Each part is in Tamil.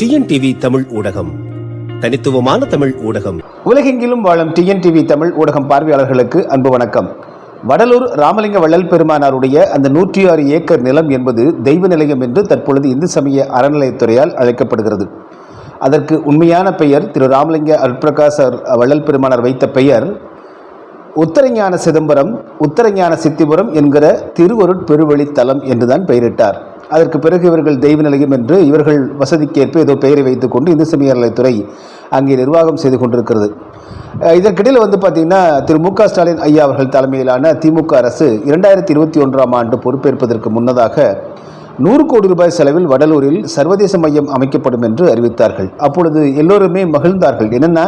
டிஎன்டிவி தமிழ் ஊடகம். தனித்துவமான தமிழ் ஊடகம். உலகெங்கிலும் வாழும் டிஎன்டிவி தமிழ் ஊடகம் பார்வையாளர்களுக்கு அன்பு வணக்கம். வடலூர் ராமலிங்க வள்ளல் பெருமானாருடைய அந்த நூற்றி ஆறு ஏக்கர் நிலம் என்பது தெய்வ நிலையம் என்று தற்பொழுது இந்து சமய அறநிலையத்துறையால் அழைக்கப்படுகிறது. அதற்கு உண்மையான பெயர் திரு ராமலிங்க அருட்பிரகாச வள்ளல் பெருமானார் வைத்த பெயர் உத்தரஞான சிதம்பரம் உத்தரஞான சித்திபுரம் என்கிற திருவருட் பெருவழித்தலம் என்றுதான் பெயரிட்டார். அதற்கு பிறகு இவர்கள் தெய்வ நிலையம் என்று இவர்கள் வசதிக்கேற்ப ஏதோ பெயரை வைத்துக்கொண்டு இந்து சமய அறநிலையத்துறை அங்கே நிர்வாகம் செய்து கொண்டிருக்கிறது. இதற்கிடையில் வந்து பார்த்தீங்கன்னா திரு மு க ஸ்டாலின் ஐயா அவர்கள் தலைமையிலான திமுக அரசு இரண்டாயிரத்தி இருபத்தி ஒன்றாம் ஆண்டு பொறுப்பேற்பதற்கு முன்னதாக நூறு கோடி ரூபாய் செலவில் வடலூரில் சர்வதேச மையம் அமைக்கப்படும் என்று அறிவித்தார்கள். அப்பொழுது எல்லோருமே மகிழ்ந்தார்கள். என்னென்னா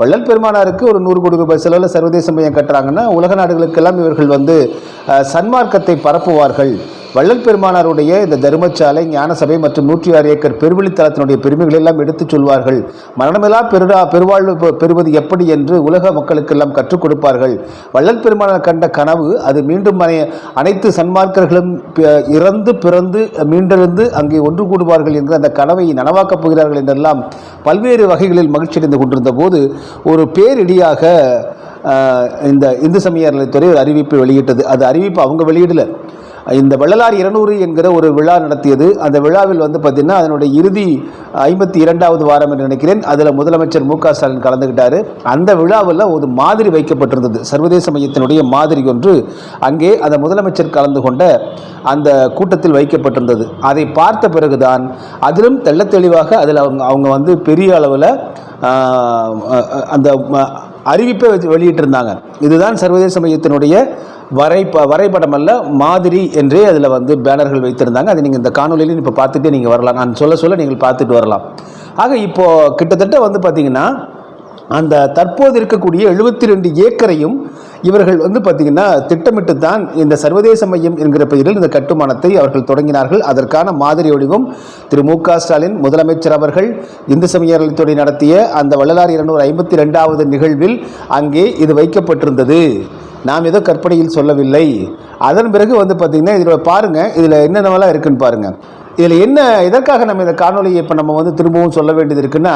வள்ளல் பெருமானாருக்கு ஒரு நூறு கோடி ரூபாய் செலவில் சர்வதேச மையம் கட்டுறாங்கன்னா உலக நாடுகளுக்கெல்லாம் இவர்கள் வந்து சன்மார்க்கத்தை பரப்புவார்கள். வள்ளல் பெருமானாருடைய இந்த தர்மச்சாலை ஞானசபை மற்றும் நூற்றி ஆறு ஏக்கர் பெருவெளித்தலத்தினுடைய பெருமைகளை எல்லாம் எடுத்துச் சொல்வார்கள். மரணமில்லா பெருடா பெருவாழ்வு பெ- பெறுவது எப்படி என்று உலக மக்களுக்கெல்லாம் கற்றுக் கொடுப்பார்கள். வள்ளல் பெருமானார் கண்ட கனவு அது மீண்டும் அனைத்து சன்மார்க்கர்களும் இறந்து பிறந்து மீண்டெழுந்து அங்கே ஒன்று கூடுவார்கள் என்று அந்த கனவை நனவாக்கப் போகிறார்கள் என்றெல்லாம் பல்வேறு வகைகளில் மகிழ்ச்சியடைந்து கொண்டிருந்த போது ஒரு பேரிடியாக இந்த இந்து சமய அறநிலையத்துறை ஒரு அறிவிப்பை வெளியிட்டது. அது அறிவிப்பு அவங்க வெளியிடல. இந்த வள்ளலார் இருநூறு என்கிற ஒரு விழா நடத்தியது. அந்த விழாவில் வந்து பார்த்திங்கன்னா அதனுடைய இறுதி ஐம்பத்தி இரண்டாவது வாரம் என்று நினைக்கிறேன். அதில் முதலமைச்சர் மு க ஸ்டாலின் கலந்துக்கிட்டாரு அந்த விழாவில் ஒரு மாதிரி வைக்கப்பட்டிருந்தது. சர்வதேச மையத்தினுடைய மாதிரி ஒன்று அங்கே அந்த முதலமைச்சர் கலந்து கொண்ட அந்த கூட்டத்தில் வைக்கப்பட்டிருந்தது. அதை பார்த்த பிறகுதான் அதிலும் தெள்ள தெளிவாக அதில் அவங்க அவங்க வந்து பெரிய அளவில் அந்த அறிவிப்பை வெளியிட்டிருந்தாங்க. இதுதான் சர்வதேச மையத்தினுடைய வரைப வரைபடம் அல்ல மாதிரி என்றே அதில் வந்து பேனர்கள் வைத்திருந்தாங்க. அதை நீங்கள் இந்த காணொலியிலையும் இப்போ பார்த்துட்டே நீங்கள் வரலாம். நான் சொல்ல சொல்ல நீங்கள் பார்த்துட்டு வரலாம். ஆக இப்போது கிட்டத்தட்ட வந்து பார்த்தீங்கன்னா அந்த தற்போது இருக்கக்கூடிய எழுபத்தி ரெண்டு ஏக்கரையும் இவர்கள் வந்து பார்த்திங்கன்னா திட்டமிட்டு தான் இந்த சர்வதேச மையம் என்கிற பெயரில் இந்த கட்டுமானத்தை அவர்கள் தொடங்கினார்கள். அதற்கான மாதிரி வடிவம் திரு மு க ஸ்டாலின் முதலமைச்சர் அவர்கள் இந்து சமய நடத்திய அந்த வள்ளலார் இருநூறு ஐம்பத்தி ரெண்டாவது நிகழ்வில் அங்கே இது வைக்கப்பட்டிருந்தது. நாம் ஏதோ கற்பனையில் சொல்லவில்லை. அதன் பிறகு வந்து பார்த்திங்கன்னா இதில் பாருங்கள் இதில் என்னென்னவெல்லாம் இருக்குதுன்னு பாருங்கள் இதில் என்ன எதற்காக நம்ம இந்த காணொலியை இப்போ நம்ம வந்து திரும்பவும் சொல்ல வேண்டியது இருக்குன்னா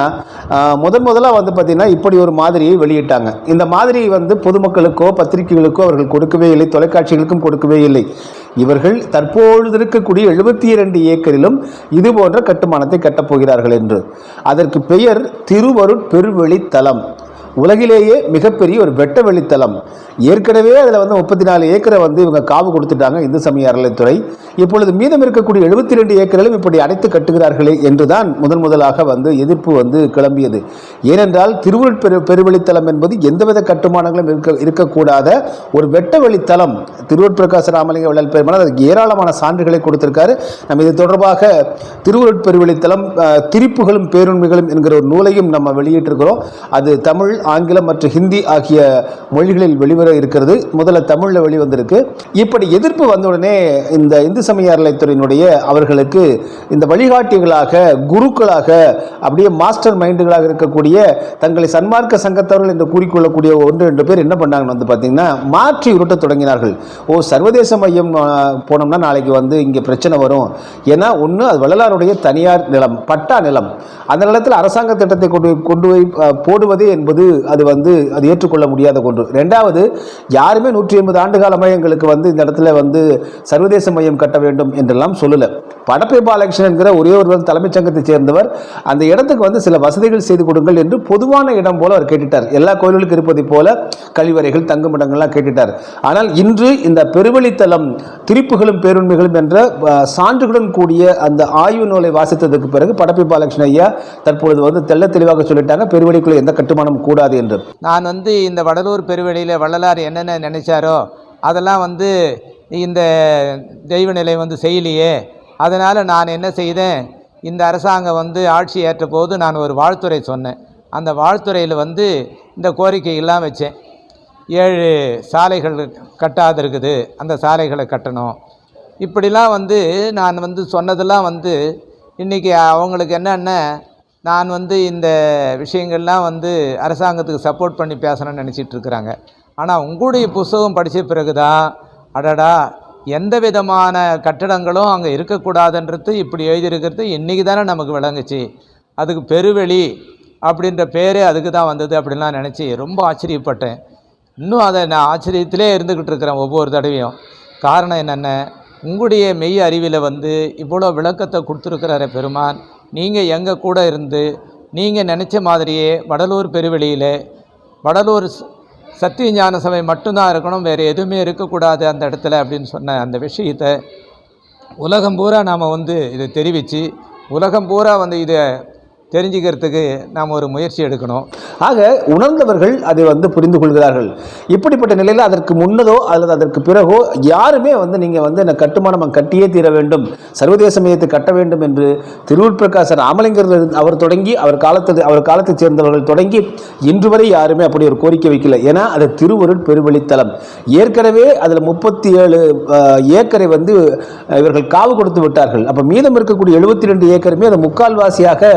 முதன் முதலாக வந்து பார்த்திங்கன்னா இப்படி ஒரு மாதிரியை வெளியிட்டாங்க. இந்த மாதிரி வந்து பொதுமக்களுக்கோ பத்திரிகைகளுக்கோ அவர்கள் கொடுக்கவே இல்லை தொலைக்காட்சிகளுக்கும் கொடுக்கவே இல்லை. இவர்கள் தற்பொழுது இருக்கக்கூடிய எழுபத்தி இரண்டு ஏக்கரிலும் இது போன்ற கட்டுமானத்தை கட்டப் போகிறார்கள் என்று. அதற்கு பெயர் திருவருட் பெருவெளித்தலம் உலகிலேயே மிகப்பெரிய ஒரு வெட்ட வெளித்தலம் ஏற்கனவே அதில் வந்து முப்பத்தி நாலு ஏக்கரை வந்து இவங்க காவு கொடுத்துட்டாங்க இந்து சமய அறநிலைத்துறை இப்பொழுது மீதம் இருக்கக்கூடிய எழுபத்தி ரெண்டு ஏக்கர்களும் இப்படி அடைத்து கட்டுகிறார்களே என்றுதான் முதன் முதலாக வந்து எதிர்ப்பு வந்து கிளம்பியது. ஏனென்றால் திருவுருட் பெரு பெருவெளித்தலம் என்பது எந்தவித கட்டுமானங்களும் இருக்க இருக்கக்கூடாத ஒரு வெட்ட வெளித்தலம் திருவருட் பிரகாச ராமலிங்க வள்ளல் பெருமாள் அதற்கு ஏராளமான சான்றுகளை கொடுத்திருக்காரு. நம்ம இது தொடர்பாக திருவருட் பெருவெளித்தலம் திரிப்புகளும் பேருண்மைகளும் என்கிற ஒரு நூலையும் நம்ம வெளியிட்டிருக்கிறோம். அது தமிழ் ஆங்கிலம் மற்றும் ஹிந்தி ஆகிய மொழிகளில் வெளிவர இருக்கிறது. முதல்ல தமிழில் வெளிவந்திருக்கு. இப்படி எதிர்ப்பு வந்தவுடனே இந்த இந்து சமய அறநிலைத்துறையினுடைய அவர்களுக்கு இந்த வழிகாட்டிகளாக குருக்களாக அப்படியே மாஸ்டர் மைண்டுகளாக இருக்கக்கூடிய தங்களை சன்மார்க்க சங்கத்தவர்கள் என்று கூறிக்கொள்ளக்கூடிய ஒன்று ரெண்டு பேர் என்ன பண்ணாங்கன்னு வந்து பார்த்தீங்கன்னா மாற்றி உருட்ட தொடங்கினார்கள். ஓ சர்வதேச மையம் போனோம்னா நாளைக்கு வந்து இங்கே பிரச்சனை வரும். ஏன்னா ஒன்று அது வள்ளலாருடைய தனியார் நிலம் பட்டா நிலம். அந்த நிலத்தில் அரசாங்க திட்டத்தை கொண்டு கொண்டு போய் போடுவது போடுவதே என்பது அது வந்து அது ஏற்றுக்கொள்ள முடியாத ஒன்று. ரெண்டாவது யாருமே நூற்றி ஐம்பது ஆண்டுகால மையங்களுக்கு வந்து இந்த இடத்துல வந்து சர்வதேச மையம் கட்ட வேண்டும் என்றெல்லாம் சொல்லலை. படப்பை பாலகிருஷ்ணன் என்கிற ஒரே ஒருவர் தலைமைச் சங்கத்தைச் சேர்ந்தவர். அந்த இடத்துக்கு வந்து சில வசதிகள் செய்து கொடுங்கள் என்று பொதுவான இடம் போல அவர் கேட்டுட்டார். எல்லா கோயில்களுக்கு இருப்பதைப் போல கழிவறைகள் தங்குமிடங்கள்லாம் கேட்டுட்டார். ஆனால் இன்று இந்த பெருவழித்தலம் திருப்புகளும் பேருண்மைகளும் என்ற சான்றுகளுடன் கூடிய அந்த ஆய்வு நூலை வாசித்ததுக்கு பிறகு படப்பை பாலகிருஷ்ணன் ஐயா தற்பொழுது வந்து தெல்ல தெளிவாக சொல்லிட்டாங்க. பெருவழிக்குள்ள எந்த கட்டுமானம் கூட கூடாது என்று. நான் வந்து இந்த வடலூர் பெருவெளியில் வள்ளலார் என்னென்ன நினைச்சாரோ அதெல்லாம் வந்து இந்த தெய்வ நிலை வந்து செய்யலையே. அதனால் நான் என்ன செய்தேன்? இந்த அரசாங்கம் வந்து ஆட்சி ஏற்ற போது நான் ஒரு வாழ்த்துறை சொன்னேன். அந்த வாழ்த்துறையில் வந்து இந்த கோரிக்கையெல்லாம் வச்சேன். ஏழு சாலைகள் கட்டாது இருக்குது. அந்த சாலைகளை கட்டணும். இப்படிலாம் வந்து நான் வந்து சொன்னதெல்லாம் வந்து இன்றைக்கி அவங்களுக்கு என்னென்ன நான் வந்து இந்த விஷயங்கள்லாம் வந்து அரசாங்கத்துக்கு சப்போர்ட் பண்ணி பேசணும்னு நினச்சிட்டு இருக்கிறாங்க. ஆனால் உங்களுடைய புஸ்தகம் படித்த பிறகு தான் அடடா எந்த விதமான கட்டடங்களும் அங்கே இருக்கக்கூடாதுன்றது இப்படி எழுதியிருக்கிறது இன்றைக்கி தானே நமக்கு விளங்குச்சு. அதுக்கு பெருவெளி அப்படின்ற பேரே அதுக்கு தான் வந்தது அப்படின்லாம் நினச்சி ரொம்ப ஆச்சரியப்பட்டேன். இன்னும் அதை நான் ஆச்சரியத்திலே இருந்துக்கிட்டு இருக்கிறேன் ஒவ்வொரு தடவையும். காரணம் என்னென்ன? உங்களுடைய மெய் அறிவில் வந்து இவ்வளோ விளக்கத்தை கொடுத்துருக்கிறார பெருமான். நீங்கள் எங்கள் கூட இருந்து நீங்கள் நினச்ச மாதிரியே வடலூர் பெருவெளியில் வடலூர் சத்திய ஞான சபை மட்டும்தான் இருக்கணும் வேறு எதுவுமே இருக்கக்கூடாது அந்த இடத்துல அப்படின்னு சொன்ன அந்த விஷயத்தை உலகம் பூரா நாம் வந்து இதை தெரிவித்து உலகம் பூரா வந்து இதை தெரிஞ்சுக்கிறதுக்கு நாம் ஒரு முயற்சி எடுக்கணும். ஆக உணர்ந்தவர்கள் அதை வந்து புரிந்து கொள்கிறார்கள் இப்படிப்பட்ட நிலையில் அதற்கு முன்னதோ அல்லது அதற்கு பிறகோ யாருமே வந்து நீங்கள் வந்து இந்த கட்டுமானம் கட்டியே தீர வேண்டும். சர்வதேச மையத்தை கட்ட வேண்டும் என்று திருவூர் பிரகாசர் ராமலிங்கர் அவர் தொடங்கி அவர் காலத்து அவர் காலத்தைச் சேர்ந்தவர்கள் தொடங்கி இன்று வரை யாருமே அப்படி ஒரு கோரிக்கை வைக்கல. ஏன்னா அது திருவருள் பெருவழித்தலம். ஏற்கனவே அதில் முப்பத்தி ஏழு ஏக்கரை வந்து இவர்கள் காவு கொடுத்து விட்டார்கள். அப்போ மீதம் இருக்கக்கூடிய எழுபத்தி ரெண்டு ஏக்கருமே அது முக்கால்வாசியாக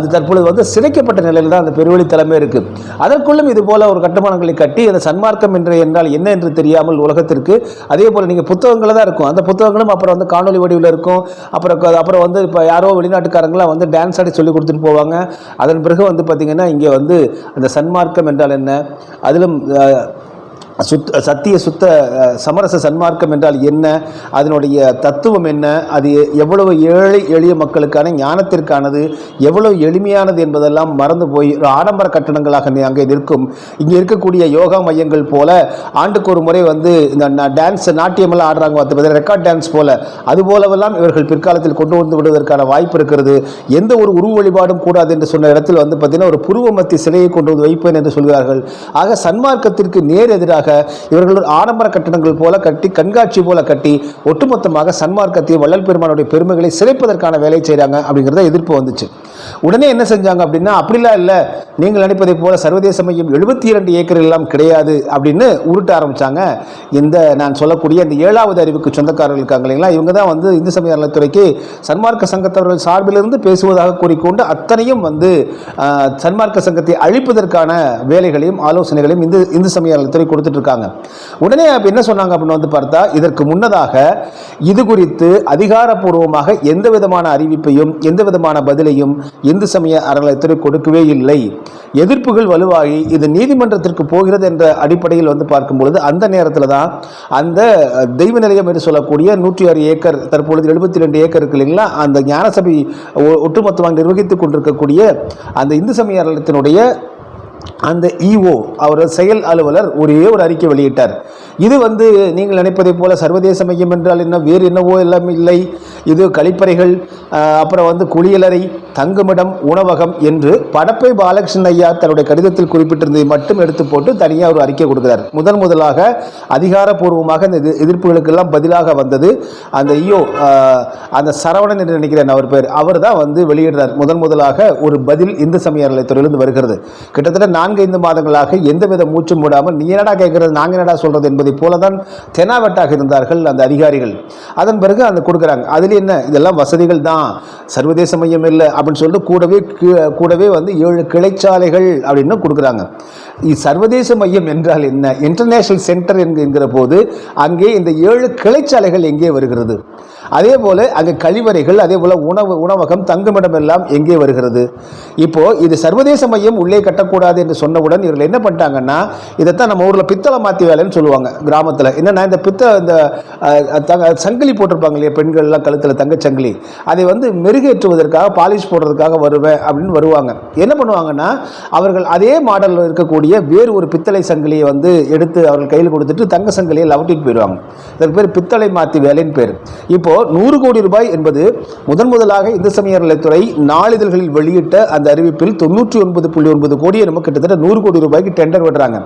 அது தற்பொழுது வந்து சிதைக்கப்பட்ட நிலையில் தான் அந்த தலைமை இருக்குது அதற்குள்ளும் இது போல ஒரு கட்டுமானங்களை கட்டி அந்த சன்மார்க்கம் என்று என்றால் என்ன என்று தெரியாமல் உலகத்திற்கு அதே போல் நீங்கள் புத்தகங்களை தான் இருக்கும். அந்த புத்தகங்களும் அப்புறம் வந்து காணொலி வடிவில் இருக்கும். அப்புறம் அப்புறம் வந்து இப்போ யாரோ வெளிநாட்டுக்காரங்களாம் வந்து டான்ஸ் ஆடி சொல்லி கொடுத்துட்டு போவாங்க. அதன் பிறகு வந்து பார்த்திங்கன்னா இங்கே வந்து அந்த சன்மார்க்கம் என்றால் என்ன? அதிலும் சுத் சத்திய சுத்த சமரச சன்மார்க்கம் என்றால் என்ன? அதனுடைய தத்துவம் என்ன? அது எவ்வளவு ஏழை எளிய மக்களுக்கான ஞானத்திற்கானது? எவ்வளவு எளிமையானது என்பதெல்லாம் மறந்து போய் ஆடம்பர கட்டணங்களாக அங்கே நிற்கும். இங்கே இருக்கக்கூடிய யோகா மையங்கள் போல ஆண்டுக்கு ஒரு முறை வந்து இந்த டான்ஸ் நாட்டியமெல்லாம் ஆடுறாங்க பார்த்து ரெக்கார்ட் டான்ஸ் போல. அது போலவெல்லாம் இவர்கள் பிற்காலத்தில் கொண்டு வந்து விடுவதற்கான வாய்ப்பு இருக்கிறது. எந்த ஒரு உருவ வழிபாடும் கூடாது என்று சொன்ன இடத்தில் வந்து பார்த்தீங்கன்னா ஒரு புருவமத்தி சிலையை கொண்டு வந்து வைப்பேன் என்று சொல்கிறார்கள். ஆக சன்மார்க்கத்திற்கு நேர் எதிராக இவர்கள் ஆடம்பர கட்டடங்கள் போல கட்டி கண்காட்சி போல கட்டி ஒட்டுமொத்தமாக சன்மார்க்கத்தை வள்ளல் பெருமானுடைய பெருமைகளை சிறைப்பதற்கான வேலையை செய்கிறாங்க அப்படிங்கிறத எதிர்ப்பு வந்துச்சு. உடனே என்ன செஞ்சாங்க அப்படின்னா அப்படிலாம் இல்லை. நீங்கள் நினைப்பதை போல சர்வதேச மையம் எழுபத்தி இரண்டு ஏக்கர் எல்லாம் கிடையாது அப்படின்னு உருட்ட ஆரம்பித்தாங்க இந்த நான் சொல்லக்கூடிய இந்த ஏழாவது அறிவுக்கு சொந்தக்காரர்கள் இருக்காங்க இல்லைங்களா? இவங்க தான் வந்து இந்து சமய நலத்துறைக்கு சன்மார்க்க சங்கத்தவர்கள் சார்பிலிருந்து பேசுவதாக கூறிக்கொண்டு அத்தனையும் வந்து சன்மார்க்க சங்கத்தை அழிப்பதற்கான வேலைகளையும் ஆலோசனைகளையும் இந்து இந்து சமய நலத்துறை கொடுத்து இருக்காங்க உடனே அப்ப என்ன சொன்னாங்க அப்படின்னு வந்து பார்த்தா இதற்கு முன்னதாக இது குறித்து அதிகாரப்பூர்வமாக எந்த விதமான அறிவிப்பையும் எந்த விதமான பதிலையும் இந்து சமய அறநிலையத்துறை கொடுக்கவே இல்லை. எதிர்ப்புகள் வலுவாகி இது நீதிமன்றத்திற்கு போகிறது என்ற அடிப்படையில் வந்து பார்க்கும் பொழுது அந்த நேரத்தில் தான் அந்த தெய்வ நிலையம் என்று சொல்லக்கூடிய நூற்றி ஆறு ஏக்கர் தற்பொழுது எழுபத்தி ரெண்டு ஏக்கர் இருக்கு இல்லைங்களா? அந்த ஞானசபை ஒட்டுமொத்தமாக நிர்வகித்துக் கொண்டிருக்கக்கூடிய அந்த இந்து சமய அறநிலையத்தினுடைய அந்த இஓ அவர் செயல் அலுவலர் ஒரே ஒரு அறிக்கை வெளியிட்டார். இது வந்து நீங்கள் நினைப்பதை போல சர்வதேச மையம் என்றால் என்ன? வேறு என்னவோ எல்லாம் இல்லை. இது கழிப்பறைகள் அப்புறம் வந்து குளியலறை தங்குமிடம் உணவகம் என்று படப்பை பாலகிருஷ்ணன் ஐயா தன்னுடைய கடிதத்தில் குறிப்பிட்டிருந்ததை மட்டும் எடுத்து போட்டு தனியாக ஒரு அறிக்கை கொடுக்கிறார். முதன் முதலாக அதிகாரப்பூர்வமாக இந்த எதிர்ப்புகளுக்கெல்லாம் பதிலாக வந்தது அந்த ஐயோ அந்த சரவணன் என்று நினைக்கிறேன் அவர் பேர். அவர் தான் வந்து வெளியிடுறார். முதன் முதலாக ஒரு பதில் இந்து சமய அறநிலையத்துறையிலிருந்து வருகிறது. கிட்டத்தட்ட நான்கு ஐந்து மாதங்களாக எந்தவித மூச்சும் விடாமல் நீ என்னடா கேட்கறது நாங்க என்னடா சொல்றது? என்பதை போல தான் தெனாவட்டாக இருந்தார்கள் அந்த அதிகாரிகள். அதன் பிறகு அந்த கொடுக்குறாங்க. அதில் என்ன? இதெல்லாம் வசதிகள் தான். சர்வதேச மையம் இல்லை. அப்படின்னு சொல்லிட்டு கூடவே கூடவே வந்து ஏழு கிளைச்சாலைகள் அப்படின்னு கொடுக்குறாங்க. சர்வதேச மையம் என்றால் என்ன? இன்டர்நேஷனல் சென்டர் என்கிற போது அங்கே இந்த ஏழு கிளைச்சாலைகள் எங்கே வருகிறது? அதே போல அங்கே கழிவறைகள் அதே போல உணவு உணவகம் தங்குமிடம் எல்லாம் எங்கே வருகிறது? இப்போ இது சர்வதேச மையம் உள்ளே கட்டக்கூடாது என்று சொன்னவுடன் இவர்கள் என்ன பண்ணிட்டாங்கன்னா இதைத்தான் நம்ம ஊரில் பித்தளை மாற்றி வேலைன்னு சொல்லுவாங்க கிராமத்தில். என்னென்னா இந்த பித்த இந்த தங்க- சங்கிலி போட்டிருப்பாங்க இல்லையா பெண்கள்லாம் கழுத்தில் தங்கச்சங்கிலி அதை வந்து மெருகேற்றுவதற்காக பாலிஷ் போடுறதுக்காக வருவேன் அப்படின்னு வருவாங்க. என்ன பண்ணுவாங்கன்னா அவர்கள் அதே மாடலில் இருக்கக்கூடிய வேறு ஒரு பித்தளை சங்கிலியை வந்து எடுத்து அவர்கள் கையில் கொடுத்துட்டு தங்க சங்கிலியை லவட்டிட்டு போயிடுவாங்க. இதற்கு பேர் பித்தளை மாத்தி வேலைன்னு பேர். இப்போ நூறு கோடி ரூபாய் என்பது முதன் முதலாக இந்து சமய நிலையத்துறை நாளிதழ்களில் வெளியிட்ட அந்த அறிவிப்பில் தொண்ணூற்றி ஒன்பது புள்ளி ஒன்பது கோடியை நமக்கு கிட்டத்தட்ட நூறு கோடி ரூபாய்க்கு டெண்டர் விடுறாங்க.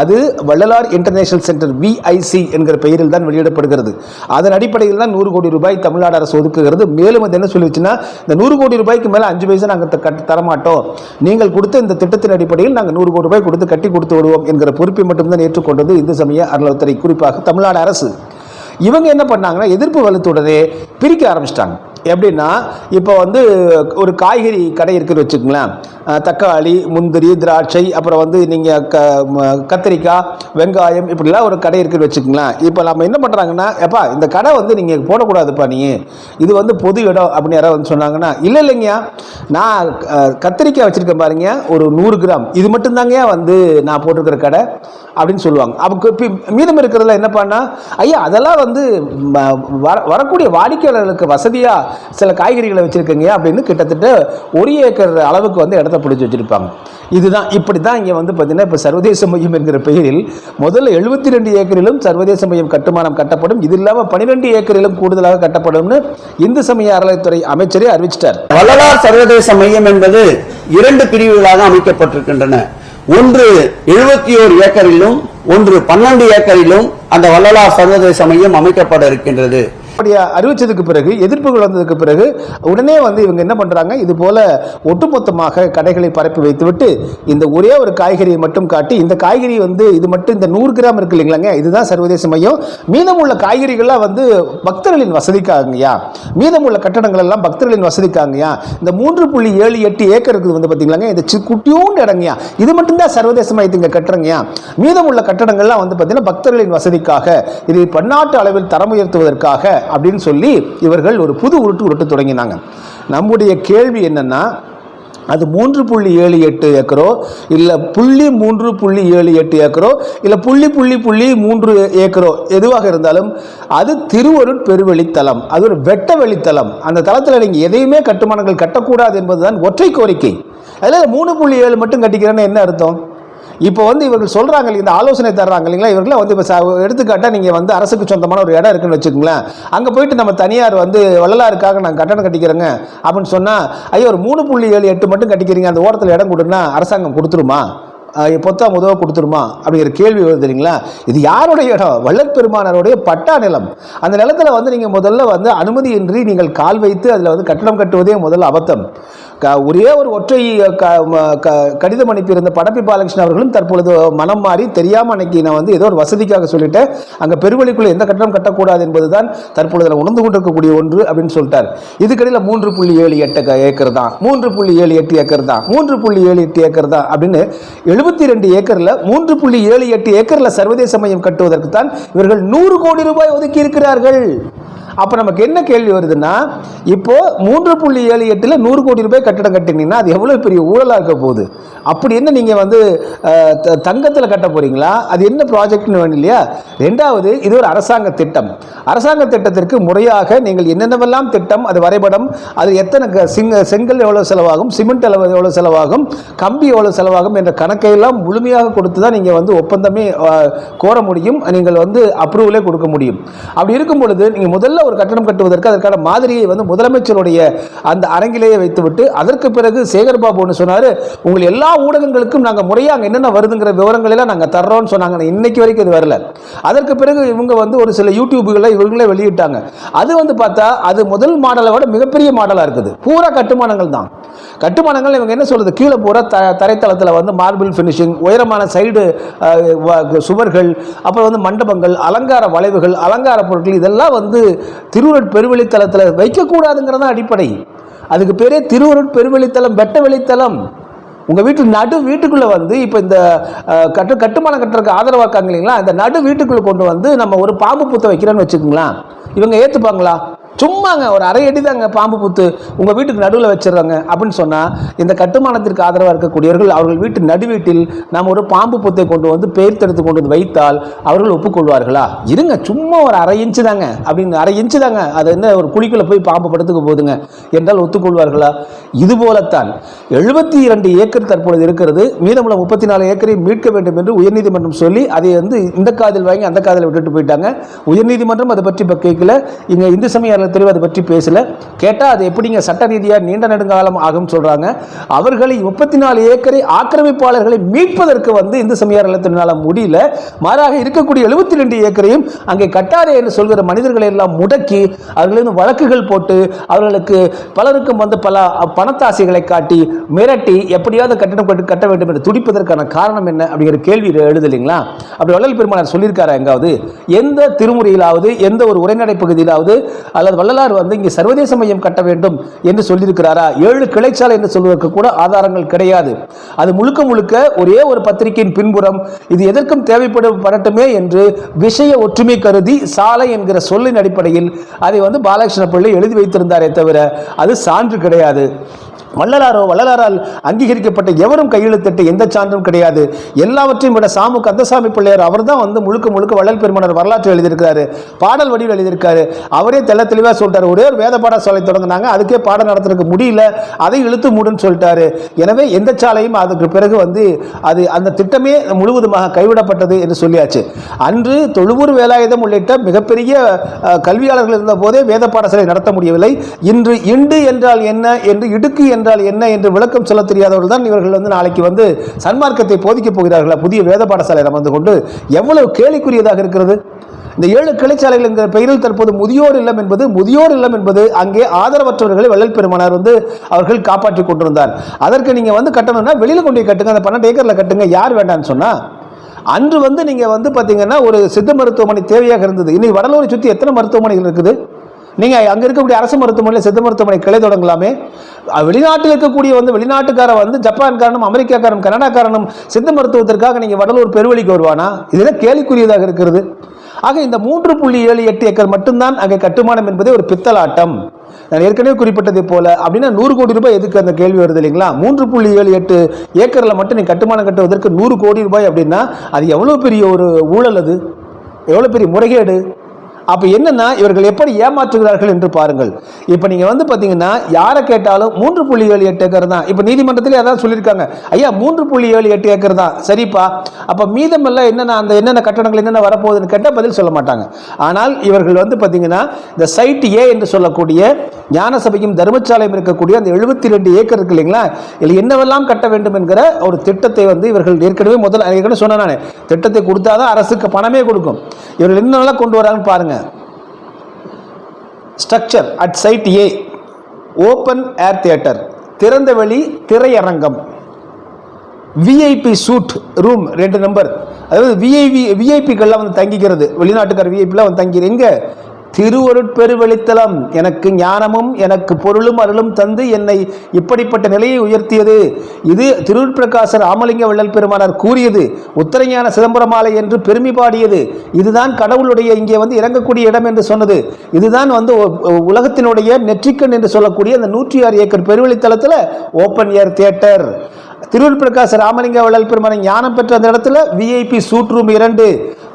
அது வள்ளலார் இன்டர்நேஷனல் சென்டர் விஐசி என்கிற பெயரில் தான் வெளியிடப்படுகிறது. அதன் அடிப்படையில் தான் நூறு கோடி ரூபாய் தமிழ்நாடு அரசு ஒதுக்குகிறது. மேலும் அது என்ன சொல்லிச்சுன்னா இந்த நூறு கோடி ரூபாய்க்கு மேலே அஞ்சு பைசா நாங்கள் கட்டி தரமாட்டோம். நீங்கள் கொடுத்த இந்த திட்டத்தின் அடிப்படையில் நாங்கள் நூறு கோடி ரூபாய் கொடுத்து கட்டி கொடுத்து விடுவோம் என்கிற பொறுப்பை மட்டும்தான் ஏற்றுக்கொண்டது இந்து சமய அறநிலையத்துறை. குறிப்பாக தமிழ்நாடு அரசு. இவங்க என்ன பண்ணாங்கன்னா எதிர்ப்பு வலுத்துடனே பிரிக்க ஆரம்பிச்சிட்டாங்க. எப்படின்னா இப்போ வந்து ஒரு காய்கறி கடை இருக்குதுன்னு வச்சுக்கோங்களேன். தக்காளி முந்திரி திராட்சை அப்புறம் வந்து நீங்கள் க கத்திரிக்காய் வெங்காயம் இப்படிலாம் ஒரு கடை இருக்குதுன்னு வச்சுக்கோங்களேன். இப்போ நம்ம என்ன பண்ணுறாங்கன்னா எப்பா இந்த கடை வந்து நீங்கள் போடக்கூடாதுப்பா நீ. இது வந்து பொது இடம் அப்படின்னு யாராவது வந்து சொன்னாங்கன்னா இல்லை இல்லைங்கய்யா. நான் கத்திரிக்காய் வச்சுருக்கேன் பாருங்க ஒரு நூறு கிராம். இது மட்டும்தாங்கய்யா வந்து நான் போட்டிருக்கிற கடை. அப்படின்னு சொல்லுவாங்க. அப்போ மீதம் இருக்கிறதுல என்ன பண்ணால் ஐயா அதெல்லாம் வந்து வர வரக்கூடிய வாடிக்கையாளர்களுக்கு வசதியாக சில காய்கறிகளை வச்சுருக்கீங்க அப்படின்னு கிட்டத்தட்ட ஒரு ஏக்கர் அளவுக்கு வந்து இடத்த பிடிச்சி வச்சுருப்பாங்க. இதுதான் இப்படி தான் இங்கே வந்து பார்த்திங்கன்னா இப்போ சர்வதேச மையம் என்கிற பெயரில் முதல்ல எழுபத்தி ரெண்டு ஏக்கரிலும் சர்வதேச மையம் கட்டுமானம் கட்டப்படும். இது இல்லாமல் பன்னிரெண்டு ஏக்கரிலும் கூடுதலாக கட்டப்படும்னு இந்து சமய அறநிலைத்துறை அமைச்சரே அறிவிச்சிட்டார். வள்ளலார் சர்வதேச மையம் என்பது இரண்டு பிரிவுகளாக அமைக்கப்பட்டிருக்கின்றன. ஒன்று எழுபத்தி ஓரு ஏக்கரிலும் ஒன்று பன்னெண்டு ஏக்கரிலும் அந்த வள்ளலார் சர்வதேச மையம் அமைக்கப்பட இருக்கின்றது. அப்படியா அறிவிச்சதுக்கு பிறகு எதிர்ப்புகள் வந்ததுக்கு பிறகு உடனே வந்து இவங்க என்ன பண்றாங்க? இது போல ஒட்டுமொத்தமாக கடைகளை பரப்பி வைத்துவிட்டு இந்த ஒரே ஒரு காய்கறியை மட்டும் காட்டி இந்த காய்கறி வந்து இது மட்டும் இந்த நூறு கிராம் இருக்கு இல்லைங்களாங்க? இதுதான் சர்வதேச மையம். மீதமுள்ள காய்கறிகள்லாம் வந்து பக்தர்களின் வசதிக்காகங்கய்யா. மீதமுள்ள கட்டடங்கள் எல்லாம் பக்தர்களின் வசதிக்காகங்கய்யா. இந்த மூன்று புள்ளி ஏழு எட்டு ஏக்கர் இருக்குது வந்து பார்த்தீங்களாங்க இது குட்டியூண்டு இடங்கய்யா. இது மட்டும்தான் சர்வதேச மையத்தை இங்கே கட்டுறங்கய்யா மீதமுள்ள கட்டடங்கள்லாம் வந்து பார்த்தீங்கன்னா பக்தர்களின் வசதிக்காக இதை பன்னாட்டு அளவில் தரம் உயர்த்துவதற்காக அப்படின்னு சொல்லி இவர்கள் ஒரு புது உருட்டு உருட்டு தொடங்கினாங்க. நம்முடைய கேள்வி என்னன்னா அது மூன்று புள்ளி ஏழு எட்டு ஏக்கரோ இல்லை புள்ளி மூன்று புள்ளி ஏழு எட்டு ஏக்கரோ இல்லை புள்ளி புள்ளி புள்ளி மூன்று ஏக்கரோ எதுவாக இருந்தாலும் அது திருவருட் பெருவெளித்தலம் அது ஒரு வெட்ட வெளித்தலம் அந்த தளத்தில் நீங்கள் எதையுமே கட்டுமானங்கள் கட்டக்கூடாது என்பதுதான் ஒற்றை கோரிக்கை. அதில் மூணு புள்ளி ஏழு மட்டும் கட்டிக்கிறேன்னு என்ன அர்த்தம்? இப்போ வந்து இவர்கள் சொல்கிறாங்க இந்த ஆலோசனை தர்றாங்க இல்லைங்களா? இவர்களை வந்து இப்போ எடுத்துக்காட்டாக நீங்கள் வந்து அரசுக்கு சொந்தமான ஒரு இடம் இருக்குன்னு வச்சுக்கோங்களேன். அங்கே போயிட்டு நம்ம தனியார் வந்து வள்ளலாருக்காக நான் கட்டணம் கட்டிக்கிறேங்க அப்படின்னு சொன்னால் ஐயோ ஒரு மூணு புள்ளி ஏழு எட்டு மட்டும் கட்டிக்கிறீங்க அந்த ஓரத்தில் இடம் கொடுன்னா அரசாங்கம் கொடுத்துருமா? பொத்தாம் உதவ கொடுத்துருமா அப்படிங்கிற கேள்வி வருது தெரியுங்களா? இது யாருடைய இடம்? வள்ளற்பெருமானருடைய பட்டா நிலம். அந்த நிலத்தில் வந்து நீங்கள் முதல்ல வந்து அனுமதியின்றி நீங்கள் கால் வைத்து அதில் வந்து கட்டணம் கட்டுவதே முதல்ல அபத்தம். ஒரே ஒரு ஒற்றை கடிதம் அனுப்பியிருந்த படப்பி பாலகிருஷ்ணன் அவர்களும் தற்பொழுது மனம் மாறி தெரியாமல் அன்னைக்கு நான் வந்து ஏதோ ஒரு வசதிக்காக சொல்லிட்டேன் அங்கே பெருவழிக்குள்ள எந்த கட்டணம் கட்டக்கூடாது என்பதுதான் தற்பொழுது நான் உணர்ந்து கொண்டிருக்கக்கூடிய ஒன்று அப்படின்னு சொல்லிட்டார். இதுக்கடையில் மூன்று புள்ளி ஏழு எட்டு ஏக்கர் தான். மூன்று புள்ளி ஏழு எட்டு ஏக்கர் தான். மூன்று புள்ளி ஏழு எட்டு ஏக்கர் தான் அப்படின்னு எழுபத்தி ரெண்டு ஏக்கரில் மூன்று புள்ளி ஏழு எட்டு ஏக்கரில் சர்வதேச மையம் கட்டுவதற்கு தான் இவர்கள் நூறு கோடி ரூபாய் ஒதுக்கி இருக்கிறார்கள் அப்போ நமக்கு என்ன கேள்வி வருதுன்னா இப்போ மூன்று புள்ளி ஏழு எட்டில் நூறு கோடி ரூபாய் கட்டடம் கட்டினீங்கன்னா அது எவ்வளோ பெரிய ஊழலாக இருக்க போகுது? அப்படி என்ன நீங்கள் வந்து தங்கத்தில் கட்ட போகிறீங்களா அது என்ன ப்ராஜெக்ட்னு வேணும் இல்லையா? ரெண்டாவது இது ஒரு அரசாங்க திட்டம். அரசாங்க திட்டத்திற்கு முறையாக நீங்கள் என்னென்னவெல்லாம் திட்டம் அது வரைபடம் அது எத்தனை க- சிங்க செங்கல் எவ்வளோ செலவாகும் சிமெண்ட் அளவு எவ்வளோ செலவாகும் கம்பி எவ்வளோ செலவாகும் என்ற கணக்கையெல்லாம் முழுமையாக கொடுத்து தான் நீங்கள் வந்து ஒப்பந்தமே கோர முடியும் நீங்கள் வந்து அப்ரூவலே கொடுக்க முடியும். அப்படி இருக்கும் பொழுது நீங்கள் முதல்ல ஒரு கட்டணம் கட்டுவதற்கு அதற்கான மாதிரியை வந்து முதலமைச்சருடைய அந்த அரங்கிலேயே வைத்துவிட்டு அதற்கு பிறகு சேகர் பாபு ஒன்று சொன்னார் உங்கள் எல்லா ஊடகங்களுக்கும் நாங்கள் முறையாக அங்கே என்னென்ன வருதுங்கிற விவரங்களெல்லாம் நாங்கள் தர்றோம்னு சொன்னாங்க. ஆனா இன்னைக்கு வரைக்கும் இது வரல. அதற்கு பிறகு இவங்க வந்து ஒரு சில யூடியூபுகளை இவங்களே வெளியிட்டாங்க. அது வந்து பார்த்தா அது முதல் மாடலை விட மிகப்பெரிய மாடலாக இருக்குது. பூரா கட்டுமானங்கள் தான். கட்டுமானங்கள் இவங்க என்ன சொல்கிறது கீழே பூரா த தரைத்தளத்தில் வந்து மார்பிள் ஃபினிஷிங் உயரமான சைடு சுவர்கள் அப்புறம் வந்து மண்டபங்கள் அலங்கார வளைவுகள் அலங்கார பொருட்கள் இதெல்லாம் வந்து திருவருட் பெருவெளித்தலத்தில் வைக்கக்கூடாதுங்கிறதான் அடிப்படை. அதுக்கு பேரே திருவருட் பெருவெளித்தலம் வெட்ட வெளித்தலம் உங்கள் வீட்டு நடு வீட்டுக்குள்ளே வந்து இப்போ இந்த கட்டு கட்டுமானம் கட்டுறதுக்கு ஆதரவாக இருக்காங்க இல்லைங்களா இந்த நடு வீட்டுக்குள்ளே கொண்டு வந்து நம்ம ஒரு பாம்பு பூத்த வைக்கிறோன்னு வச்சுக்கோங்களேன். இவங்க ஏற்றுப்பாங்களா சும்மாங்க ஒரு அரை அடி தாங்க பாம்பு புத்து உங்கள் வீட்டுக்கு நடுவில் வச்சிடுறாங்க அப்படின்னு சொன்னால் இந்த கட்டுமானத்திற்கு ஆதரவாக இருக்கக்கூடியவர்கள் அவர்கள் வீட்டு நடு வீட்டில் நாம் ஒரு பாம்பு புத்தை கொண்டு வந்து பெயர்த்தெடுத்து கொண்டு வந்து வைத்தால் அவர்கள் ஒப்புக்கொள்வார்களா? இருங்க சும்மா ஒரு அரை இன்ச்சு தாங்க. அப்படின்னு அரை இன்ச்சு தாங்க. அது என்ன ஒரு குழிக்குள்ளே போய் பாம்பு படுத்துக்க போகுதுங்க என்றால் ஒத்துக்கொள்வார்களா? இது போலத்தான். எழுபத்தி இரண்டு ஏக்கர் தற்பொழுது இருக்கிறது. மீதமுள்ள முப்பத்தி நாலு ஏக்கரை மீட்க வேண்டும் என்று உயர்நீதிமன்றம் சொல்லி அதை வந்து இந்த காதில் வாங்கி அந்த காதில் விட்டுட்டு போயிட்டாங்க. உயர்நீதிமன்றம் அதை பற்றி இப்போ கேட்கல. இங்கே இந்து சமய அறநிலையத்துறை அதை பற்றி பேசல. கேட்டால் அது எப்படிங்க சட்ட ரீதியாக நீண்ட நெடுங்காலம் ஆகும் சொல்கிறாங்க அவர்களை முப்பத்தி நாலு ஏக்கரை ஆக்கிரமிப்பாளர்களை மீட்பதற்கு வந்து இந்து சமயார் அறநிலையத்தினால முடியல. மாறாக இருக்கக்கூடிய எழுபத்தி ரெண்டு ஏக்கரையும் அங்கே கட்டாரே என்று சொல்கிற மனிதர்களை எல்லாம் முடக்கி அவர்களிருந்து வழக்குகள் போட்டு அவர்களுக்கு பலருக்கும் வந்து பல பணத்தாசைகளை காட்டி மிரட்டி எப்படியாவது கட்டணம் கட்டு கட்ட வேண்டும் என்று துடிப்பதற்கான காரணம் என்ன அப்படிங்கிற கேள்வி எழுது இல்லைங்களா? அப்படி வள்ளல் பெருமானார் சொல்லியிருக்காரா எங்காவது? எந்த திருமுறையிலாவது எந்த ஒரு உரைநடை பகுதியிலாவது அல்லது அதாவது வள்ளலார் வந்து இங்கே சர்வதேச மையம் கட்ட வேண்டும் என்று சொல்லியிருக்கிறாரா? ஏழு கிளைச்சாலை என்று சொல்வதற்கு கூட ஆதாரங்கள் கிடையாது. அது முழுக்க முழுக்க ஒரே ஒரு பத்திரிகையின் பின்புறம் இது எதற்கும் தேவைப்படும் படட்டுமே என்று விஷய ஒற்றுமை கருதி சாலை என்கிற சொல்லின் அடிப்படையில் அதை வந்து பாலகிருஷ்ண பிள்ளை எழுதி வைத்திருந்தாரே தவிர அது சான்று கிடையாது. வள்ளலாரோ வள்ளலாரால் அங்கீகரிக்கப்பட்ட எவரும் கையெழுத்திட்டு எந்த சான்றும் கிடையாது. எல்லாவற்றையும் விட சாமு கந்தசாமி பிள்ளையார் அவர் தான் வந்து முழுக்க முழுக்க வள்ளல் பெருமனர் வரலாற்று எழுதியிருக்காரு பாடல் வடிவில் எழுதியிருக்காரு. அவரே தெள்ள தெளிவாக சொல்லிட்டார் ஒரே ஒரு வேத பாடசாலை தொடங்கினாங்க. அதுக்கே பாடம் நடத்துறதுக்கு முடியல. அதை இழுத்து மூடுன்னு சொல்லிட்டாரு. எனவே எந்த சாலையும் அதுக்கு பிறகு வந்து அது அந்த திட்டமே முழுவதுமாக கைவிடப்பட்டது என்று சொல்லியாச்சு. அன்று தொழுவூர் வேலாயுதம் உள்ளிட்ட மிகப்பெரிய கல்வியாளர்கள் இருந்த போதே வேத பாடசாலை நடத்த முடியவில்லை. இன்று இண்டு என்றால் என்ன? என்று இடுக்கு என்றால் என்ன என்று விளக்கம் சொல்ல தெரியாதவர்கள் தான் இவர்கள் வந்து நாளைக்கு வந்து சன்மார்க்கத்தை போதிக்கப் போகிறார்களா? புதிய வேத பாடசாலை அமர்ந்து கொண்டு எவ்வளவு கேலிக்குரியதாக இருக்கிறது? இந்த ஏழு கிளைச்சாலைகள் என்கிற பெயரில் தற்போது முதியோர் இல்லம் என்பது முதியோர் இல்லம் என்பது அங்கே ஆதரவற்றவர்களை வள்ளல் பெருமானார் வந்து அவர்கள் காப்பாற்றி கொண்டிருந்தார். அதற்கு நீங்க வந்து கட்டணும்னா வெளியில் கொண்டு கட்டுங்க அந்த பன்னெண்டு ஏக்கரில் கட்டுங்க யார் வேண்டாம்னு சொன்னால் அன்று வந்து நீங்கள் வந்து பார்த்தீங்கன்னா ஒரு சித்த மருத்துவமனை தேவையாக இருந்தது. இன்னைக்கு வடலூரை சுற்றி எத்தனை மருத்துவமனைகள் இருக்குது? நீங்கள் அங்கே இருக்கக்கூடிய அரசு மருத்துவமனையில் சித்த மருத்துவமனை கிளை தொடங்கலாமே. வெளிநாட்டில் இருக்கக்கூடிய வந்து வெளிநாட்டுக்காரன் வந்து ஜப்பான்காரனும் அமெரிக்காக்காரனும் கனடாக்காரனும் சித்த மருத்துவத்திற்காக நீங்கள் வடலூர் பெருவழிக்கு வருவானா? இதெல்லாம் கேள்விக்குரியதாக இருக்கிறது. ஆக இந்த மூன்று புள்ளி ஏழு எட்டு ஏக்கர் மட்டும்தான் அங்கே கட்டுமானம் என்பதே ஒரு பித்தலாட்டம். நான் ஏற்கனவே குறிப்பிட்டதை போல அப்படின்னா நூறு கோடி ரூபாய் எதுக்கு அந்த கேள்வி வருது இல்லைங்களா? மூன்று புள்ளி ஏழு எட்டு ஏக்கரில் மட்டும் நீ கட்டுமானம் கட்டுவதற்கு நூறு கோடி ரூபாய் அப்படின்னா அது எவ்வளோ பெரிய ஒரு ஊழல் அது? எவ்வளோ பெரிய முறைகேடு? அப்போ என்னென்னா இவர்கள் எப்படி ஏமாற்றுகிறார்கள் என்று பாருங்கள். இப்போ நீங்கள் வந்து பார்த்தீங்கன்னா யாரை கேட்டாலும் மூன்று புள்ளி ஏழு எட்டு ஏக்கர் தான். இப்போ நீதிமன்றத்திலே அதான் சொல்லியிருக்காங்க. ஐயா மூன்று புள்ளி ஏழு எட்டு ஏக்கர் தான். சரிப்பா. அப்போ மீதமெல்லாம் என்னென்ன அந்த என்னென்ன கட்டணங்கள் என்னென்ன வரப்போகுதுன்னு கேட்டால் பதில் சொல்ல மாட்டாங்க. ஆனால் இவர்கள் வந்து பார்த்தீங்கன்னா இந்த சைட் ஏ என்று சொல்லக்கூடிய ஞானசபையும் தர்மசாலையும் இருக்கக்கூடிய அந்த எழுபத்தி ரெண்டு ஏக்கர் இருக்கு இல்லைங்களா? இதில் என்னவெல்லாம் கட்ட வேண்டும் என்கிற ஒரு திட்டத்தை வந்து இவர்கள் ஏற்கனவே முதல் ஏற்கனவே சொன்னேன் நான். திட்டத்தை கொடுத்தாதான் அரசுக்கு பணமே கொடுக்கும். இவர்கள் என்னென்னலாம் கொண்டு வராங்கன்னு பாருங்க. Structure at site A. Open air theatre. திறந்தவெளி திரையரங்கம். விஐபி சூட் ரூம் ரெண்டு நம்பர். அதாவது விஐவி விஐபிக்கெல்லாம் வந்து தங்கிக்கிறது. வெளிநாட்டுக்கார விஐபிலாம் வந்து தங்கி எங்கே? திருவருட்பெருவெளித்தலம் எனக்கு ஞானமும் எனக்கு பொருளும் அருளும் தந்து என்னை இப்படிப்பட்ட நிலையை உயர்த்தியது. இது திருவிற்பிரகாசர் ராமலிங்க வள்ளல் பெருமானார் கூறியது. உத்தரஞான சிதம்பரமாலை என்று பெருமை பாடியது. இதுதான் கடவுளுடைய இங்கே வந்து இறங்கக்கூடிய இடம் என்று சொன்னது. இதுதான் வந்து உலகத்தினுடைய நெற்றிக்கண் என்று சொல்லக்கூடிய அந்த நூற்றி ஆறு acre பெருவெளித்தலத்தில் open air theatre. Thiruvalluvar Ramalinga Vallal பெருமானை ஞானம் பெற்ற அந்த இடத்துல விஐபி சூட் ரூம் இரண்டு.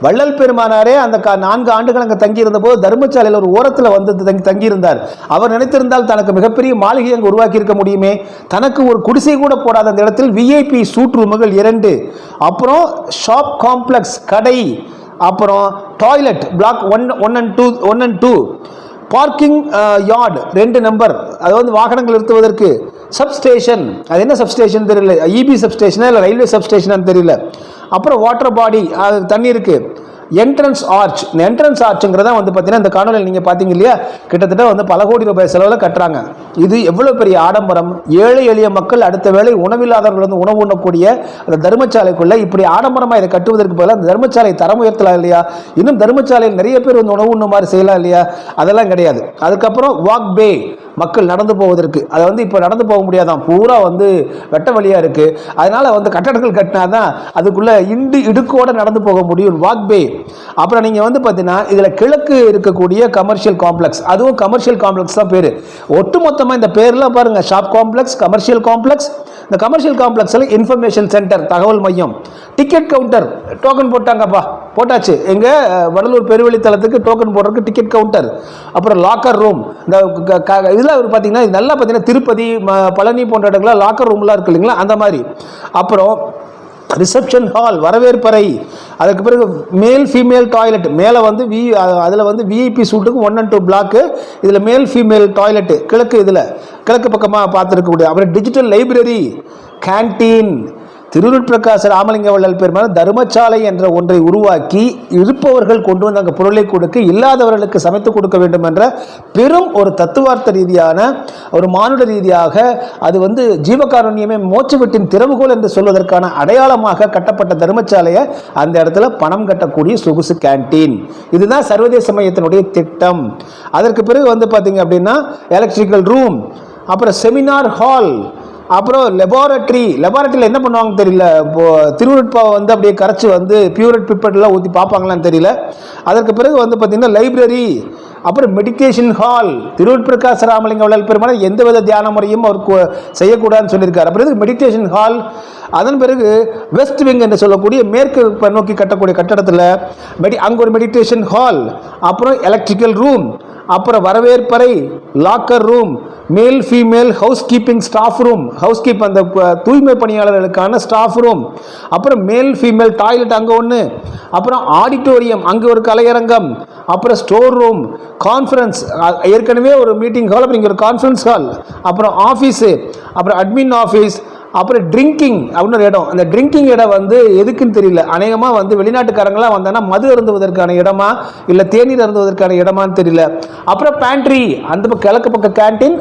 வள்ளல் பெருமானாரே அந்த கா- நான்கு ஆண்டுகள் அங்கே தங்கியிருந்த போது தர்மசாலையில் ஒரு ஓரத்தில் வந்து தங்கி தங்கியிருந்தார். அவர் நினைத்திருந்தால் தனக்கு மிகப்பெரிய மாளிகை அங்கே உருவாக்கி இருக்க முடியுமே. தனக்கு ஒரு குடிசை கூட போடாத அந்த இடத்தில் விஐபி சூட் ரூமுகள் இரண்டு. அப்புறம் ஷாப் காம்ப்ளெக்ஸ் கடை அப்புறம் toilet block one one and two one and two parking yard ரெண்டு நம்பர் அதாவது வாகனங்கள் நிறுத்துவதற்கு. சப்ஸ்டேஷன் அது என்ன சப்ஸ்டேஷன் தெரியல? இபி சப்ஸ்டேஷனா இல்லை ரயில்வே சப்ஸ்டேஷனான்னு தெரியல? அப்புறம் வாட்டர் பாடி அது தண்ணி இருக்குது என்ட்ரன்ஸ் ஆர்ச் இந்த என்ட்ரன்ஸ் ஆர்ச்சுங்கிறத வந்து பார்த்தீங்கன்னா இந்த காணொலியில் நீங்கள் பார்த்தீங்க இல்லையா? கிட்டத்தட்ட வந்து பல கோடி ரூபாய் செலவில் கட்டுறாங்க. இது எவ்வளோ பெரிய ஆடம்பரம்? ஏழை எளிய மக்கள் அடுத்த வேளை உணவில்லாதவர்கள் வந்து உணவு உண்ணக்கூடிய அந்த தர்மசாலைக்குள்ளே இப்படி ஆடம்பரமாக இதை கட்டுவதற்கு பதிலாக அந்த தர்மசாலை தரம் உயர்த்தலாம் இல்லையா? இன்னும் தர்மசாலையில் நிறைய பேர் வந்து உணவு உண்ணுமாறு செய்யலாம் இல்லையா? அதெல்லாம் கிடையாது. அதுக்கப்புறம் வாக் பே மக்கள் நடந்து போவதற்கு. அதை வந்து இப்போ நடந்து போக முடியாதான். பூரா வந்து வெட்ட வழியாக இருக்குது அதனால் வந்து கட்டடங்கள் கட்டினா தான் அதுக்குள்ளே இண்டு இடுக்கோடு நடந்து போக முடியும். வாக்பே அப்புறம் நீங்கள் வந்து பார்த்தீங்கன்னா இதில் கிழக்கு இருக்கக்கூடிய கமர்ஷியல் காம்ப்ளெக்ஸ் அதுவும் கமர்ஷியல் காம்ப்ளெக்ஸ் தான் பேர். ஒட்டுமொத்தமாக இந்த பேரில் பாருங்கள் ஷாப் காம்ப்ளெக்ஸ் கமர்ஷியல் காம்ப்ளெக்ஸ் இந்த கமர்ஷியல் காம்ப்ளெக்ஸில் இன்ஃபர்மேஷன் சென்டர் தகவல் மையம். டிக்கெட் கவுண்டர் டோக்கன் போட்டாங்கப்பா. போட்டாச்சு. எங்கள் வடலூர் பெருவழித்தலத்துக்கு டோக்கன் போடுறதுக்கு டிக்கெட் கவுண்டர் அப்புறம் லாக்கர் ரூம் இந்த க- க- அவர் பார்த்தீங்கன்னா இது நல்லா பார்த்தீங்கன்னா திருப்பதி பழனி போன்ற இடங்கள்லாம் லாக்கர் ரூம்லாம் இருக்கு இல்லைங்களா? அந்த மாதிரி. அப்புறம் ரிசப்ஷன் ஹால் வரவேற்பறை. அதுக்கு பிறகு மேல் ஃபீமேல் டாய்லெட் மேலே வந்து வி அதில் வந்து விஐபி சூட்டுக்கு ஒன் அண்ட் டூ பிளாக்கு இதில் மேல் ஃபீமேல் டாய்லெட்டு கிழக்கு இதில். கிழக்கு பக்கமாக பார்த்துருக்கக்கூடிய அப்புறம் digital library canteen Thiruvarutprakasa Ramalinga Vallal Perumal தர்மசாலை என்ற ஒன்றை உருவாக்கி இருப்பவர்கள் கொண்டு வந்து அங்கே பொருளை கொடுக்க இல்லாதவர்களுக்கு சமைத்து கொடுக்க வேண்டும் என்ற பெரும் ஒரு தத்துவார்த்த ரீதியான ஒரு மானுட ரீதியாக அது வந்து ஜீவகாருண்யமே மோச்சுவிட்டின் திறவுகோல் என்று சொல்வதற்கான அடையாளமாக கட்டப்பட்ட தர்மசாலையை அந்த இடத்துல பணம் கட்டக்கூடிய சொகுசு கேண்டீன் இதுதான் சர்வதேச மையத்தினுடைய திட்டம். அதற்கு பிறகு வந்து பார்த்தீங்க அப்படின்னா எலக்ட்ரிக்கல் ரூம் அப்புறம் செமினார் ஹால் அப்புறம் லெபார்டரி லெபார்டரியில் என்ன பண்ணுவாங்கன்னு தெரியல. இப்போ திருவுருட்பாவை வந்து அப்படியே கரைச்சி வந்து பியூரட் பிப்பர்லாம் ஊற்றி பார்ப்பாங்களான்னு தெரியல. அதற்கு பிறகு வந்து பார்த்திங்கன்னா லைப்ரரி அப்புறம் மெடிடேஷன் ஹால் திருவட்பிரகாச ராமலிங்க வள்ளல் பெருமாள் எந்தவித தியான முறையும் அவர் செய்யக்கூடாதுன்னு சொல்லியிருக்கார். அப்புறம் மெடிடேஷன் ஹால் அதன் பிறகு வெஸ்ட் விங் என்று சொல்லக்கூடிய மேற்கு நோக்கி கட்டக்கூடிய கட்டடத்தில் மெடி அங்கே ஒரு மெடிடேஷன் ஹால் அப்புறம் எலக்ட்ரிக்கல் ரூம் அப்புறம் வரவேற்பறை locker room male female housekeeping staff room house keep அந்த தூய்மை பணியாளர்களுக்கான ஸ்டாஃப் ரூம் அப்புறம் மேல் ஃபீமேல் டாய்லெட் அங்கே ஒன்று அப்புறம் ஆடிட்டோரியம் அங்கே ஒரு கலையரங்கம். அப்புறம் ஸ்டோர் ரூம் கான்ஃபரன்ஸ் ஏற்கனவே ஒரு மீட்டிங் ஹால் அப்புறம் இங்கே ஒரு கான்ஃபரன்ஸ் ஹால் அப்புறம் ஆஃபீஸு அப்புறம் அட்மின் ஆஃபீஸ் அப்புறம் ட்ரிங்கிங் அப்படின்னு ஒரு இடம். அந்த ட்ரிங்கிங் இடம் வந்து எதுக்குன்னு தெரியல. அநேகமாக வந்து வெளிநாட்டுக்காரங்களாம் வந்தாங்கன்னா மது அருந்துவதற்கான இடமா இல்லை தேநீர் அருந்துவதற்கான இடமான்னு தெரியல. அப்புறம் பேண்ட்ரி அந்த பக்கம் கிழக்கு பக்கம் கேன்டீன்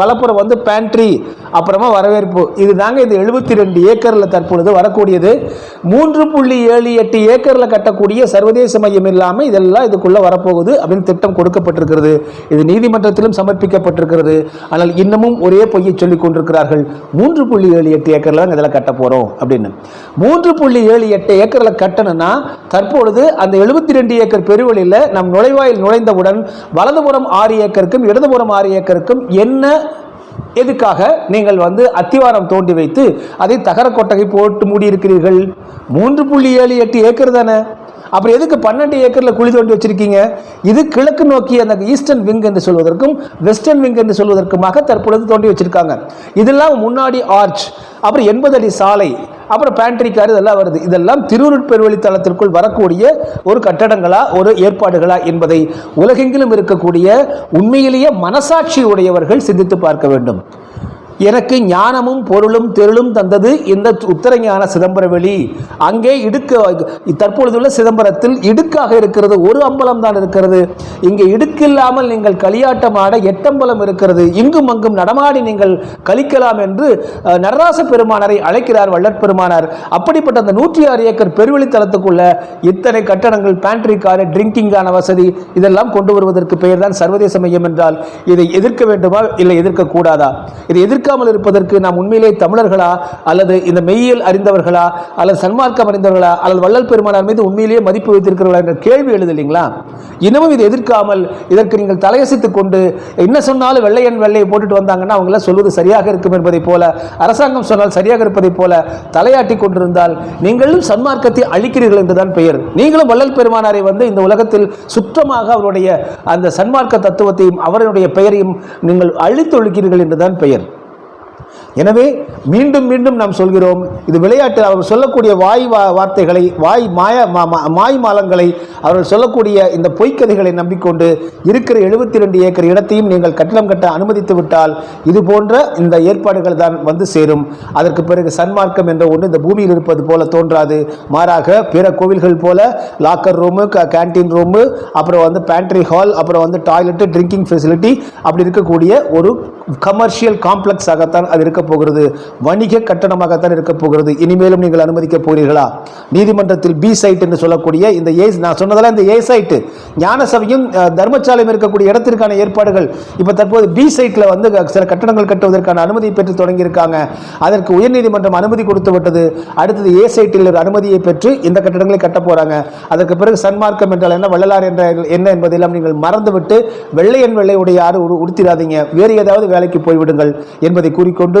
வலப்புறம் வந்து பேண்ட்ரி அப்புறமா வரவேற்பு. இது தாங்க இது எழுபத்தி ரெண்டு ஏக்கரில் தற்பொழுது வரக்கூடியது. மூன்று புள்ளி ஏழு எட்டு ஏக்கரில் கட்டக்கூடிய சர்வதேச மையம் இல்லாமல் இதெல்லாம் இதுக்குள்ளே வரப்போகுது அப்படின்னு திட்டம் கொடுக்கப்பட்டிருக்கிறது. இது நீதிமன்றத்திலும் சமர்ப்பிக்கப்பட்டிருக்கிறது. ஆனால் இன்னமும் ஒரே பொய்யை சொல்லிக் கொண்டிருக்கிறார்கள். மூன்று மூன்று புள்ளி ஏழு எட்டு ஏக்கரில் தான் இதில் கட்ட போகிறோம் அப்படின்னு. மூன்று புள்ளி ஏழு எட்டு ஏக்கரில் கட்டணும்னா தற்பொழுது அந்த எழுபத்தி ரெண்டு ஏக்கர் பெருவெளியில் நம் நுழைவாயில் நுழைந்தவுடன் வலதுபுறம் ஆறு ஏக்கருக்கும் இடதுபுறம் ஆறு ஏக்கருக்கும் என்ன எதுக்காக நீங்கள் வந்து அத்திவாரம் தோண்டி வைத்து அதை தகர கொட்டகை போட்டு மூடியிருக்கிறீர்கள்? மூன்று புள்ளி ஏழு எட்டு ஏக்கர் தானே? அப்புறம் எதுக்கு பன்னெண்டு ஏக்கரில் குழி தோண்டி வச்சிருக்கீங்க? இது கிழக்கு நோக்கி அந்த ஈஸ்டர்ன் விங் என்று சொல்வதற்கும் வெஸ்டர்ன் விங் என்று சொல்வதற்குமாக தற்பொழுது தோண்டி வச்சிருக்காங்க. இதெல்லாம் முன்னாடி ஆர்ச் அப்புறம் எண்பது அடி சாலை அப்புறம் பேண்ட்ரி கார் இதெல்லாம் வருது. இதெல்லாம் திருவுருட்பெருவழி தளத்திற்குள் வரக்கூடிய ஒரு கட்டடங்களா ஒரு ஏற்பாடுகளா என்பதை உலகெங்கிலும் இருக்கக்கூடிய உண்மையிலேயே மனசாட்சி உடையவர்கள் சிந்தித்து பார்க்க வேண்டும். எனக்கு ஞானமும் பொருளும் தெருளும் தந்தது இந்த உத்தரஞான சிதம்பரவெளி அங்கே இடுக்க தற்பொழுதுள்ள சிதம்பரத்தில் இடுக்காக இருக்கிறது. ஒரு அம்பலம் தான் இருக்கிறது. இங்கே இடுக்கில்லாமல் நீங்கள் களியாட்டமாட ஆட எட்டம்பலம் இருக்கிறது. இங்கும் அங்கும் நடமாடி நீங்கள் கழிக்கலாம் என்று நடராச பெருமானரை அழைக்கிறார் வள்ளற்பெருமானார் அப்படிப்பட்ட அந்த நூற்றி ஆறு ஏக்கர் பெருவெளித்தலத்துக்குள்ள இத்தனை கட்டடங்கள் பேண்ட்ரி கார் ட்ரிங்கிங்கான வசதி இதெல்லாம் கொண்டு வருவதற்கு பெயர் தான் சர்வதேச மையம் என்றால் இதை எதிர்க்க வேண்டுமா? இல்லை எதிர்க்கக்கூடாதா இதை எதிர்க்க இருக்காமல் இருப்பதற்கு நாம் உண்மையிலே தமிழர்களா? அல்லது இந்த மெய்யியல் அறிந்தவர்களா? அல்லது சன்மார்க்கம் அறிந்தவர்களா? அல்லது வள்ளல் பெருமானார் மீது உண்மையிலேயே மதிப்பு வைத்திருக்கிறவர்களா? என்ற கேள்வி எழுது இல்லைங்களா இன்னமும் இதை எதிர்க்காமல் இதற்கு நீங்கள் தலையசைத்துக் கொண்டு என்ன சொன்னாலும் வெள்ளையன் வெள்ளையை போட்டுட்டு வந்தாங்கன்னா அவங்கள சொல்வது சரியாக இருக்கும் என்பதைப் போல அரசாங்கம் சொன்னால் சரியாக இருப்பதைப் போல தலையாட்டி கொண்டிருந்தால் நீங்களும் சன்மார்க்கத்தை அழிக்கிறீர்கள் என்றுதான் பெயர். நீங்களும் வள்ளல் பெருமானாரை வந்து இந்த உலகத்தில் சுத்தமாக அவருடைய அந்த சன்மார்க்க தத்துவத்தையும் அவருடைய பெயரையும் நீங்கள் அழித்தொழிக்கிறீர்கள் என்றுதான் பெயர். எனவே மீண்டும் மீண்டும் நாம் சொல்கிறோம் இது விளையாட்டு அவர் சொல்லக்கூடிய வாய் வா வார்த்தைகளை வாய் மாய மா- மா- மாய் மாலங்களை அவர்கள் சொல்லக்கூடிய இந்த பொய்க்கதைகளை நம்பிக்கொண்டு இருக்கிற எழுபத்தி ரெண்டு ஏக்கர் இடத்தையும் நீங்கள் கட்டணம் கட்ட அனுமதித்து விட்டால் இது போன்ற இந்த ஏற்பாடுகள் தான் வந்து சேரும். அதற்கு பிறகு சன்மார்க்கம் என்ற ஒன்று இந்த பூமியில் இருப்பது போல தோன்றாது. மாறாக பிற கோவில்கள் போல லாக்கர் ரூமு கேன்டீன் ரூமு அப்புறம் வந்து பேண்ட்ரி ஹால் அப்புறம் வந்து டாய்லெட்டு ட்ரிங்கிங் ஃபெசிலிட்டி அப்படி இருக்கக்கூடிய ஒரு கமர்ஷியல் காம்ப்ளெக்ஸாகத்தான் அது இருக்க போகிறது. வணிக கட்டணமாகத்தான் இருக்க போகிறது. இனிமேலும் நீங்கள் அனுமதிக்க போகிறீர்களா? நீதிமன்றத்தில் பி சைட் என்று சொல்லக்கூடிய இந்த ஏ நான் சொன்னதெல்லாம் இந்த ஏ சைட்டு ஞான சபையும் தர்மசாலையும் இருக்கக்கூடிய இடத்திற்கான ஏற்பாடுகள் இப்போ தற்போது பி சைட்டில் வந்து சில கட்டணங்கள் கட்டுவதற்கான அனுமதி பெற்று தொடங்கியிருக்காங்க. அதற்கு உயர்நீதிமன்றம் அனுமதி கொடுத்து விட்டது. அடுத்தது ஏ சைட்டில் ஒரு அனுமதியை பெற்று இந்த கட்டடங்களை கட்ட போகிறாங்க அதற்கு பிறகு சன்மார்க்கம் என்றால் என்ன? வள்ளலார் என்ற என்ன என்பதெல்லாம் நீங்கள் மறந்துவிட்டு வெள்ளையன் வெள்ளையுடைய யாரும் உடுத்திடாதீங்க வேறு ஏதாவது வேலைக்கு போய்விடுங்கள் என்பதை கூறிக்கொண்டு